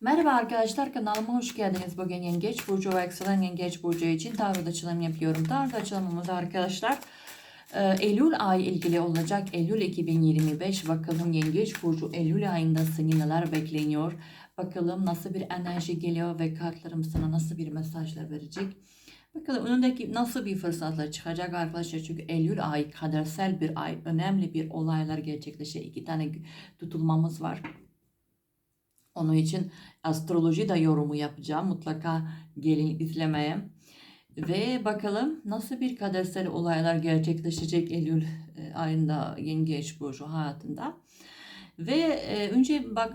Merhaba arkadaşlar kanalıma hoş geldiniz. Bugün Yengeç Burcu ve Yükselen Yengeç Burcu için tarot açılım yapıyorum. Tarot açılımımız arkadaşlar e, Eylül ay ilgili olacak. Eylül 2025 bakalım Yengeç Burcu Eylül ayında seni neler bekleniyor. Bakalım nasıl bir enerji geliyor ve kartlarım sana nasıl bir mesajlar verecek. Bakalım önündeki nasıl bir fırsatlar çıkacak arkadaşlar. Çünkü Eylül ay kadersel bir ay. Önemli bir olaylar gerçekleşecek. İki tane tutulmamız var. Onun için astroloji da yorumu yapacağım. Mutlaka gelin izlemeye. Ve bakalım nasıl bir kadersel olaylar gerçekleşecek Eylül e, ayında Yengeç Burcu hayatında. Ve e, önce bak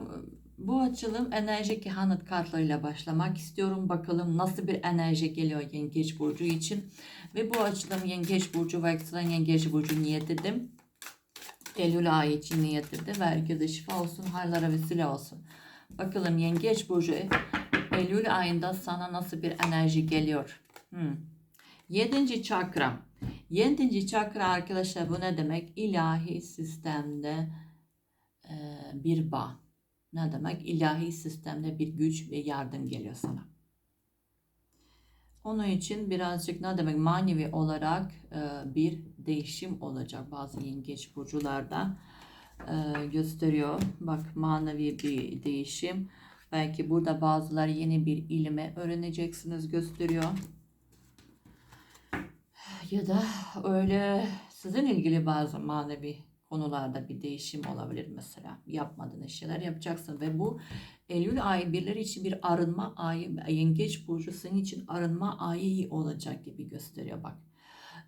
bu açılım enerji kehanet kartlarıyla başlamak istiyorum. Bakalım nasıl bir enerji geliyor Yengeç Burcu için. Ve bu açılım Yengeç Burcu ve Yükselen Yengeç Burcu niyet ettim. Eylül ayı için niyet ettim. Ve herkese şifa olsun, hayırlara vesile olsun. Bakalım Yengeç Burcu Eylül ayında sana nasıl bir enerji geliyor? Hmm. Yedinci çakra. Yedinci çakra arkadaşlar bu ne demek? İlahi sistemde e, bir bağ. Ne demek? İlahi sistemde bir güç ve yardım geliyor sana. Onun için birazcık ne demek manevi olarak e, bir değişim olacak bazı yengeç burcularda e, gösteriyor. Bak manevi bir değişim. Belki burada bazılar yeni bir ilme öğreneceksiniz gösteriyor. Ya da öyle sizin ilgili bazı manevi konularda bir değişim olabilir mesela. Yapmadığınız şeyler yapacaksın ve bu Eylül ayı birileri için bir arınma ayı, yengeç burcu senin için arınma ayı olacak gibi gösteriyor bak.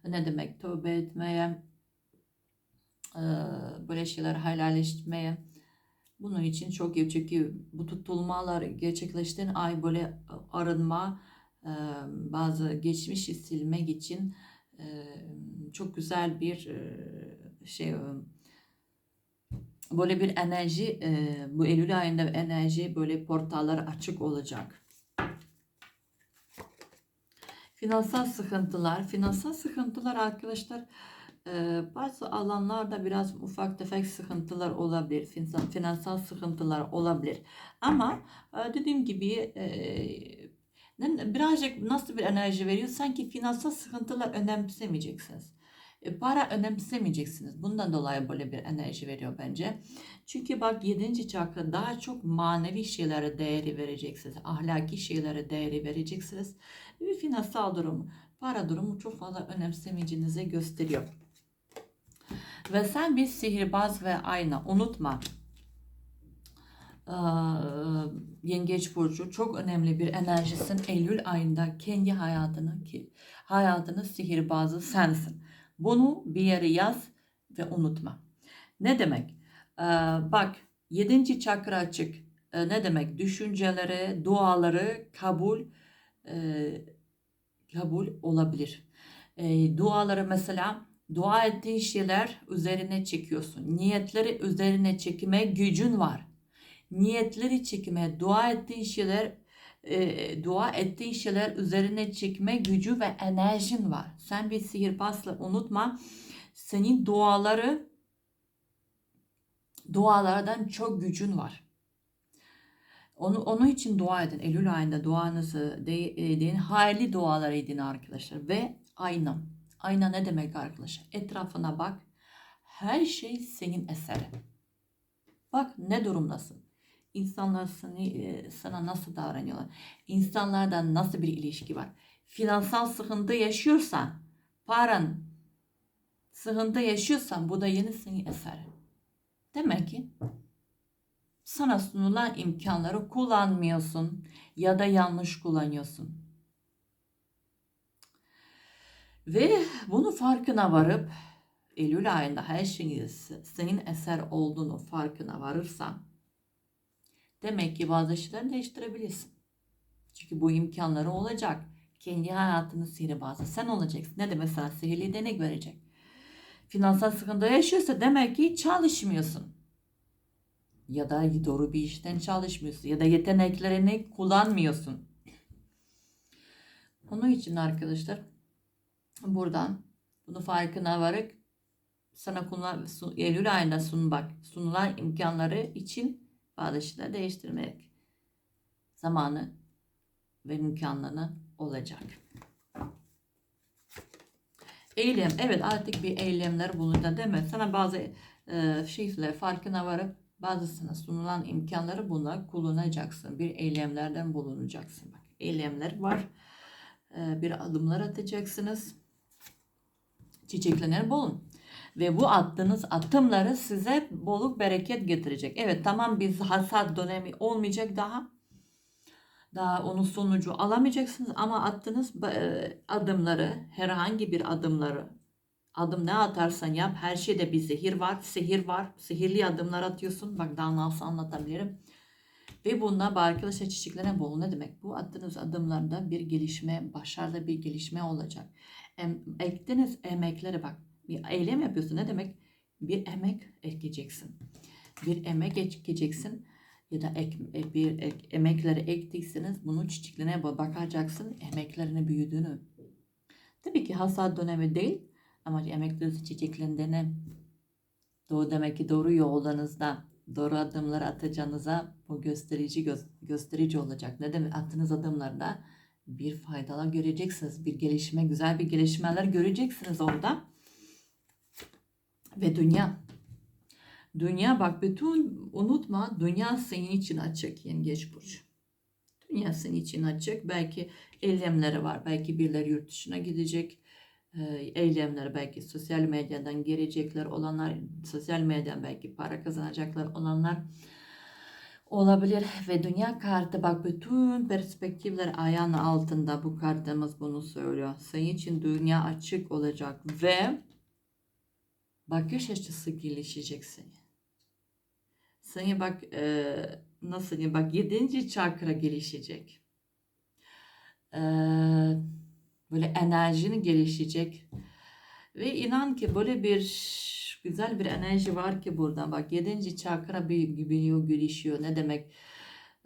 Ne demek tövbe etmeye, böyle şeyler helalleşmeye. Bunun için çok iyi çünkü bu tutulmalar gerçekleştiğin ay böyle arınma, bazı geçmişi silmek için çok güzel bir şey böyle bir enerji bu Eylül ayında enerji böyle portallar açık olacak. Finansal sıkıntılar, finansal sıkıntılar arkadaşlar bazı alanlarda biraz ufak tefek sıkıntılar olabilir. Finansal sıkıntılar olabilir. Ama dediğim gibi birazcık nasıl bir enerji veriyor? Sanki finansal sıkıntılar önemsemeyeceksiniz. Para önemsemeyeceksiniz. Bundan dolayı böyle bir enerji veriyor bence. Çünkü bak 7. çakra daha çok manevi şeylere değeri vereceksiniz. Ahlaki şeylere değeri vereceksiniz. Ve finansal durumu, para durumu çok fazla önemsemeyeceğinizi gösteriyor. Ve sen bir sihirbaz ve ayna unutma. Ee, Yengeç burcu çok önemli bir enerjisin. Eylül ayında kendi hayatını ki hayatını sihirbazı sensin. Bunu bir yere yaz ve unutma. Ne demek? Ee, bak yedinci çakra açık. Ee, ne demek? Düşünceleri, duaları kabul e, kabul olabilir. E, duaları mesela dua ettiğin şeyler üzerine çekiyorsun. Niyetleri üzerine çekme gücün var. Niyetleri çekme, dua ettiğin şeyler e, dua ettiğin şeyler üzerine çekme gücü ve enerjin var. Sen bir sihirbazla unutma. Senin duaları dualardan çok gücün var. Onu, onun için dua edin. Eylül ayında duanızı edin. Hayırlı dualar edin arkadaşlar. Ve ayna. Ayna ne demek arkadaşlar? Etrafına bak. Her şey senin eserin. Bak ne durumdasın. İnsanlar seni, sana nasıl davranıyorlar? İnsanlardan nasıl bir ilişki var? Finansal sıkıntı yaşıyorsan, paran sıkıntı yaşıyorsan bu da yeni senin eserin. Demek ki sana sunulan imkanları kullanmıyorsun ya da yanlış kullanıyorsun. Ve bunu farkına varıp Eylül ayında her şeyin senin eser olduğunu farkına varırsan demek ki bazı şeyleri değiştirebilirsin. Çünkü bu imkanları olacak. Kendi hayatını sihirbazı sen olacaksın. Ne demek sana sihirli denek verecek. Finansal sıkıntı yaşıyorsa demek ki çalışmıyorsun. Ya da doğru bir işten çalışmıyorsun. Ya da yeteneklerini kullanmıyorsun. Onun için arkadaşlar buradan bunu farkına varıp sana kunulan, Eylül ayında sun bak, sunulan imkanları için şeyler değiştirmek zamanı ve imkanları olacak. Eylem. Evet artık bir eylemler bulunacak değil mi? Sana bazı e, şeyler farkına varıp bazısına sunulan imkanları buna kullanacaksın. Bir eylemlerden bulunacaksın. Bak eylemler var. E, bir adımlar atacaksınız. Çiçeklenir bulun. Ve bu attığınız atımları size bolluk bereket getirecek. Evet tamam biz hasat dönemi olmayacak daha. Daha onun sonucu alamayacaksınız ama attığınız e, adımları herhangi bir adımları adım ne atarsan yap her şeyde bir zehir var, sihir var. Sihirli adımlar atıyorsun. Bak daha nasıl anlatabilirim. Ve bununla arkadaşlar çiçeklerine bol ne demek? Bu attığınız adımlarda bir gelişme, başarılı bir gelişme olacak. Em, ektiniz emeklere bak. Bir eylem yapıyorsun ne demek? Bir emek ekeceksin. Bir emek ekeceksin ya da ek, e, bir ek, emekleri ektiyseniz bunun çiçeklerine bakacaksın emeklerini büyüdüğünü. Tabii ki hasat dönemi değil ama emekleriniz çiçeklendiğini doğru demek ki doğru yollarınızda doğru adımlar atacağınıza bu gösterici gö- gösterici olacak. Ne demek attığınız adımlarda bir faydalar göreceksiniz. Bir gelişme, güzel bir gelişmeler göreceksiniz orada. Ve dünya. Dünya bak bütün unutma dünya senin için açık yengeç burcu. Dünya senin için açık. Belki eylemleri var. Belki birileri yurt dışına gidecek. Ee, eylemleri belki sosyal medyadan gelecekler olanlar, sosyal medyadan belki para kazanacaklar olanlar olabilir ve dünya kartı bak bütün perspektifler ayağın altında bu kartımız bunu söylüyor. Senin için dünya açık olacak ve bakış açısı gelişecek seni. Seni bak e, nasıl diyeyim bak yedinci çakra gelişecek. E, böyle enerjini gelişecek. Ve inan ki böyle bir güzel bir enerji var ki burada. Bak yedinci çakra bir biliyor, gelişiyor. Ne demek?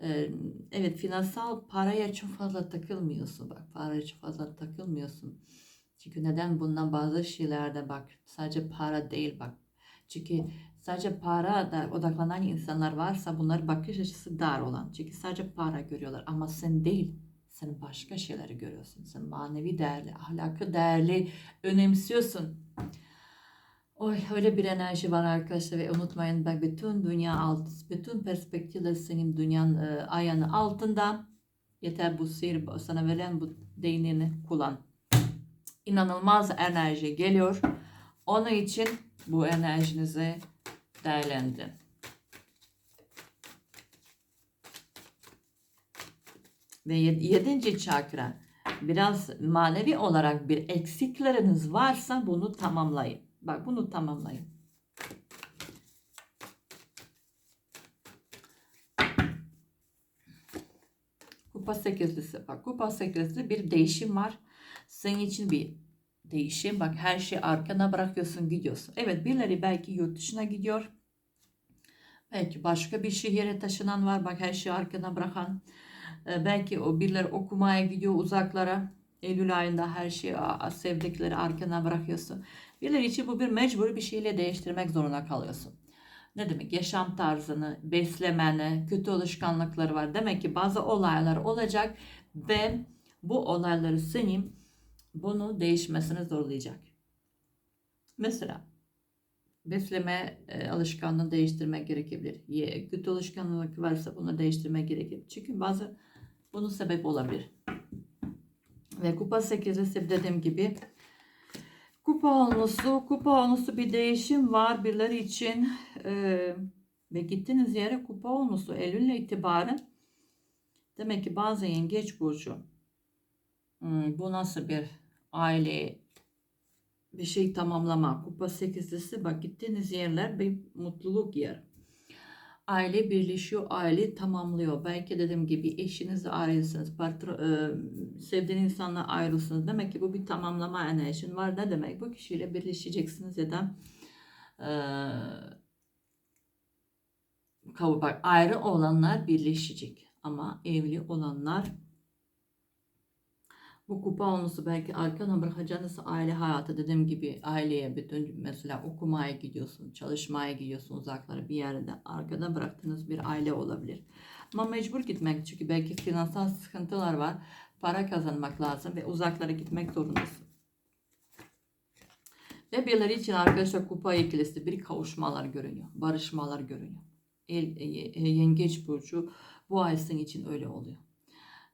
Ee, evet finansal paraya çok fazla takılmıyorsun. Bak paraya çok fazla takılmıyorsun. Çünkü neden bundan bazı şeylerde bak sadece para değil bak. Çünkü sadece para da odaklanan insanlar varsa bunlar bakış açısı dar olan. Çünkü sadece para görüyorlar ama sen değil. Sen başka şeyleri görüyorsun. Sen manevi değerli, ahlakı değerli önemsiyorsun. Oy öyle bir enerji var arkadaşlar ve unutmayın bak bütün dünya alt, bütün perspektifler senin dünyanın e, ayağının altında. Yeter bu sihir sana verilen bu değneğini kullan. İnanılmaz enerji geliyor. Onun için bu enerjinizi değerlendirin. Ve yed- yedinci çakra biraz manevi olarak bir eksikleriniz varsa bunu tamamlayın. Bak bunu tamamlayın. Kupa sekizlisi. Bak kupa sekizlisi bir değişim var. Senin için bir değişim. Bak her şeyi arkana bırakıyorsun gidiyorsun. Evet birileri belki yurt dışına gidiyor. Belki başka bir şehire taşınan var. Bak her şeyi arkana bırakan. Ee, belki o birileri okumaya gidiyor uzaklara. Eylül ayında her şeyi sevdikleri arkana bırakıyorsun. Birileri için bu bir mecburi bir şeyle değiştirmek zorunda kalıyorsun. Ne demek? Yaşam tarzını, beslemeni, kötü alışkanlıkları var. Demek ki bazı olaylar olacak ve bu olayları senin bunu değişmesini zorlayacak. Mesela besleme e, alışkanlığını değiştirmek gerekebilir. Ye, kötü alışkanlık varsa bunu değiştirmek gerekebilir. Çünkü bazı bunun sebep olabilir. Ve kupa 8'i dediğim gibi kupa olması, kupa olması bir değişim var birileri için. E, ve gittiğiniz yere kupa olması Eylül'le itibaren demek ki bazı yengeç burcu hmm, bu nasıl bir aile bir şey tamamlama kupa 8'lisi bak gittiğiniz yerler bir mutluluk yer aile birleşiyor, aile tamamlıyor. Belki dediğim gibi eşinizle ayrılsınız, patro, e, sevdiğiniz insanla ayrılsınız. Demek ki bu bir tamamlama enerjin var. Ne demek? Bu kişiyle birleşeceksiniz ya da e, bak ayrı olanlar birleşecek. Ama evli olanlar bu kupa olması belki arkana bırakacağınız aile hayatı dediğim gibi aileye bütün mesela okumaya gidiyorsun, çalışmaya gidiyorsun uzaklara bir yerde arkada bıraktığınız bir aile olabilir. Ama mecbur gitmek çünkü belki finansal sıkıntılar var. Para kazanmak lazım ve uzaklara gitmek zorundasın. Ve birileri için arkadaşlar kupa ikilisi bir kavuşmalar görünüyor. Barışmalar görünüyor. El, e, yengeç burcu bu ay için öyle oluyor.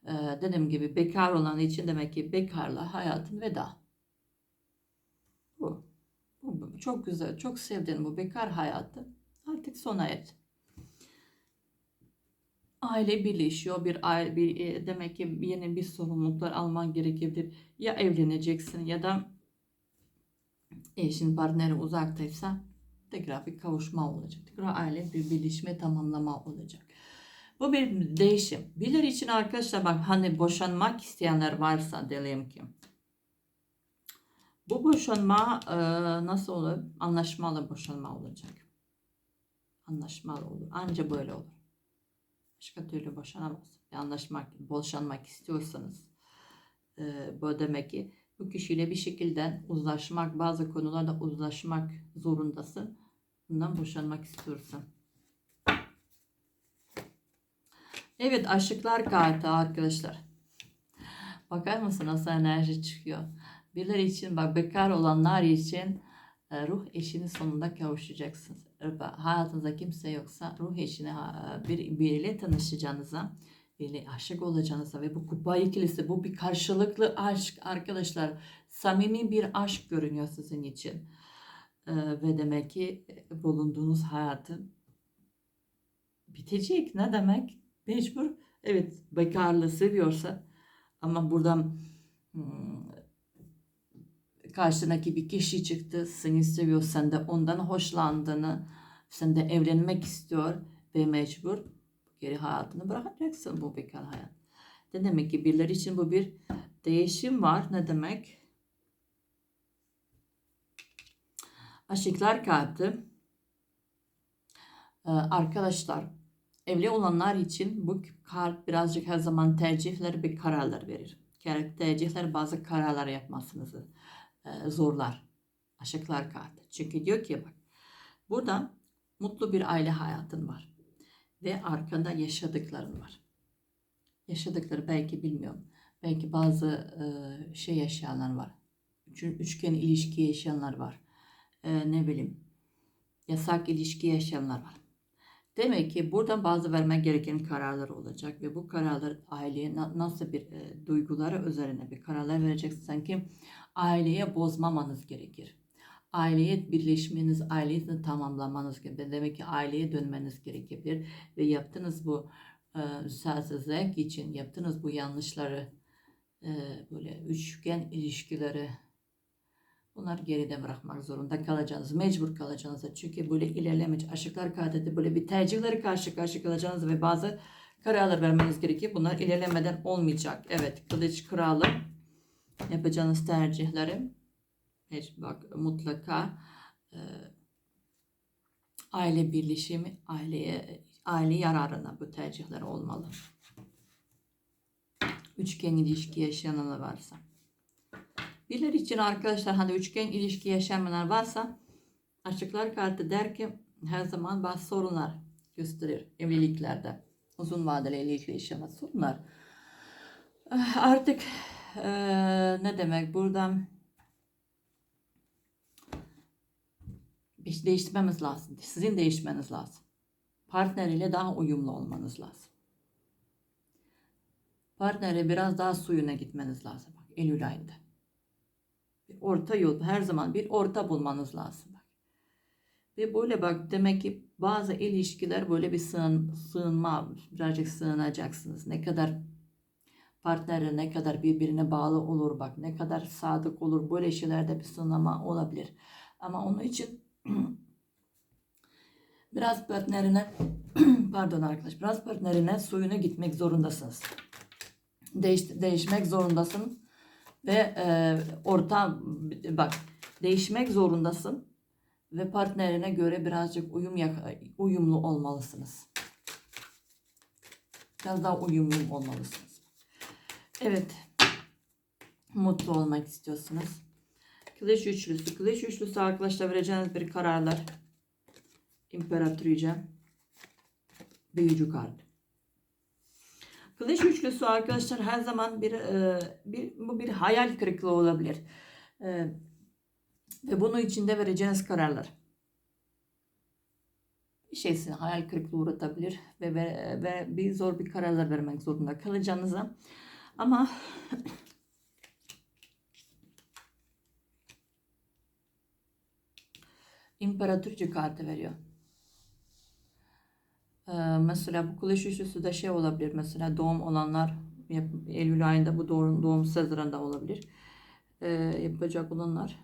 Ee, dediğim gibi bekar olan için demek ki bekarla hayatın veda. Bu. bu. bu Çok güzel. Çok sevdiğin bu bekar hayatı artık sona erdi. Aile birleşiyor. Bir aile bir e, demek ki yeni bir sorumluluklar alman gerekebilir. Ya evleneceksin ya da eşin partneri uzaktaysa tekrar bir kavuşma olacak. Tekrar aile bir birleşme tamamlama olacak. Bu bir değişim. Birileri için arkadaşlar bak hani boşanmak isteyenler varsa diyelim ki. Bu boşanma e, nasıl olur? Anlaşmalı boşanma olacak. Anlaşmalı olur. Anca böyle olur. Başka türlü boşanamaz. Bir anlaşmak, boşanmak istiyorsanız e, bu demek ki bu kişiyle bir şekilde uzlaşmak, bazı konularda uzlaşmak zorundasın. Bundan boşanmak istiyorsan. Evet aşıklar kartı arkadaşlar. Bakar mısın nasıl enerji çıkıyor? Birileri için bak bekar olanlar için e, ruh eşini sonunda kavuşacaksınız. E, Hayatınızda kimse yoksa ruh eşine bir, biriyle tanışacağınıza, biriyle aşık olacağınıza ve bu kupa ikilisi bu bir karşılıklı aşk arkadaşlar. Samimi bir aşk görünüyor sizin için. E, ve demek ki bulunduğunuz hayatın bitecek. Ne demek? Mecbur. Evet bekarlığı seviyorsa ama buradan hmm, karşındaki bir kişi çıktı. Seni seviyor. Sen de ondan hoşlandığını sen de evlenmek istiyor ve mecbur geri hayatını bırakacaksın bu bekar hayat. Ne demek ki birileri için bu bir değişim var. Ne demek? Aşıklar kartı. Ee, arkadaşlar evli olanlar için bu kart birazcık her zaman tercihler bir kararlar verir. Tercihler bazı kararlar yapmasınızı e, zorlar. Aşıklar kartı. Çünkü diyor ki bak burada mutlu bir aile hayatın var. Ve arkanda yaşadıkların var. Yaşadıkları belki bilmiyorum. Belki bazı e, şey yaşayanlar var. Üç, üçgen ilişki yaşayanlar var. E, ne bileyim yasak ilişki yaşayanlar var. Demek ki buradan bazı vermek gereken kararlar olacak ve bu kararlar aileye nasıl bir e, duyguları üzerine bir kararlar vereceksin sanki aileye bozmamanız gerekir. Aileye birleşmeniz, aileyi tamamlamanız gerekir. Demek ki aileye dönmeniz gerekebilir ve yaptığınız bu e, zevk için yaptığınız bu yanlışları e, böyle üçgen ilişkileri Bunlar geride bırakmak zorunda kalacağınız, mecbur kalacağınız. Çünkü böyle ilerlemek, aşıklar kadeti böyle bir tercihleri karşı karşı kalacağınız ve bazı kararlar vermeniz gerekiyor. Bunlar ilerlemeden olmayacak. Evet, kılıç kralı yapacağınız tercihleri bak mutlaka e, aile birleşimi, aileye aile yararına bu tercihler olmalı. Üçgen ilişki yaşayanlar varsa. Birileri için arkadaşlar hani üçgen ilişki yaşamayanlar varsa açıklar kartı der ki her zaman bazı sorunlar gösterir evliliklerde. Uzun vadeli evlilikle yaşamak sorunlar. Eh, Artık e, ne demek buradan bir değiştirmemiz lazım. Sizin değişmeniz lazım. Partneriyle daha uyumlu olmanız lazım. Partnere biraz daha suyuna gitmeniz lazım. Bak, Eylül ayında orta yol her zaman bir orta bulmanız lazım. Ve böyle bak demek ki bazı ilişkiler böyle bir sığın, sığınma birazcık sığınacaksınız. Ne kadar partnere ne kadar birbirine bağlı olur bak ne kadar sadık olur böyle şeylerde bir sınama olabilir. Ama onun için biraz partnerine pardon arkadaş biraz partnerine suyuna gitmek zorundasınız. Değiş, değişmek zorundasınız ve e, orta bak değişmek zorundasın ve partnerine göre birazcık uyum uyumlu olmalısınız. Biraz daha uyumlu olmalısınız. Evet. Mutlu olmak istiyorsunuz. Kılıç üçlüsü. Kılıç üçlüsü arkadaşlar vereceğiniz bir kararlar. İmparatorice. Büyücü kart. Kılıç üçlüsü arkadaşlar her zaman bir, e, bir bu bir hayal kırıklığı olabilir. E, ve bunun içinde vereceğiniz kararlar bir şey sizi hayal kırıklığı uğratabilir ve, ve, ve bir zor bir kararlar vermek zorunda kalacağınıza. Ama İmparatorca kartı veriyor. Ee, mesela bu kılıç üçlüsü de şey olabilir. Mesela doğum olanlar Eylül ayında bu doğum, doğum sezonunda olabilir. Ee, yapacak olanlar.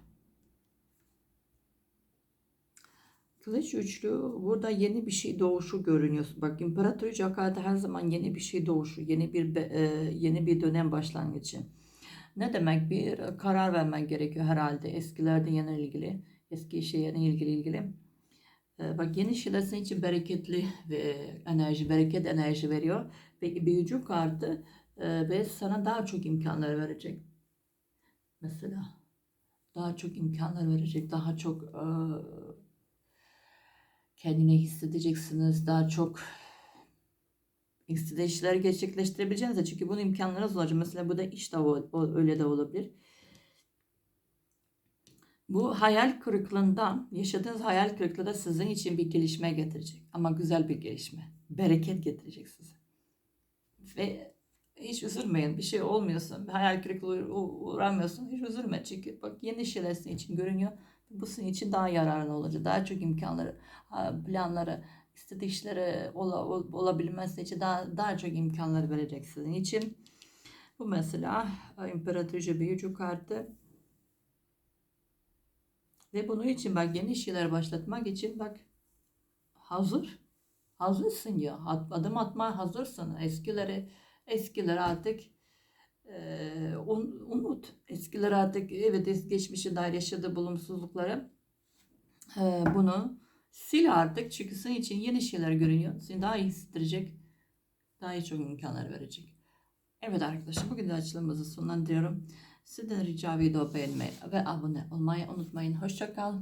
Kılıç üçlü burada yeni bir şey doğuşu görünüyor. Bak İmparatorca kartı her zaman yeni bir şey doğuşu, yeni bir e, yeni bir dönem başlangıcı. Ne demek? Bir karar vermek gerekiyor herhalde eskilerden yana ilgili, eski şeye ilgili ilgili. Ee, Bak şeyler senin için bereketli ve enerji, bereket enerji veriyor. Ve büyücü kartı e, ve sana daha çok imkanlar verecek. Mesela daha çok imkanlar verecek, daha çok e, kendine hissedeceksiniz, daha çok istediği şeyleri gerçekleştirebileceğiniz çünkü bunun imkanlarınız olacak. Mesela bu da iş de o- öyle de olabilir. Bu hayal kırıklığından, yaşadığınız hayal kırıklığı da sizin için bir gelişme getirecek. Ama güzel bir gelişme. Bereket getirecek size. Ve hiç üzülmeyin. Bir şey olmuyorsun. Bir hayal kırıklığı uğ- uğramıyorsun. Hiç üzülme. Çünkü bak yeni şeyler senin için görünüyor. Bu senin için daha yararlı olacak. Daha çok imkanları, planları, istediği işlere ola, ol- olabilmesi için daha, daha çok imkanlar verecek sizin için. Bu mesela İmparatorca Büyücü kartı. Ve bunun için bak yeni şeyler başlatmak için bak hazır. Hazırsın ya. Adım atmaya hazırsın. Eskileri eskileri artık un- unut. Eskileri artık evet geçmişe dair yaşadığı bulumsuzlukları eee, bunu sil artık. Çünkü senin için yeni şeyler görünüyor. Seni daha iyi hissettirecek. Daha iyi çok imkanlar verecek. Evet arkadaşlar bugün de açılımımızı sonlandırıyorum. Sizden rica video beğenmeyi ve abone olmayı unutmayın. Hoşça kal.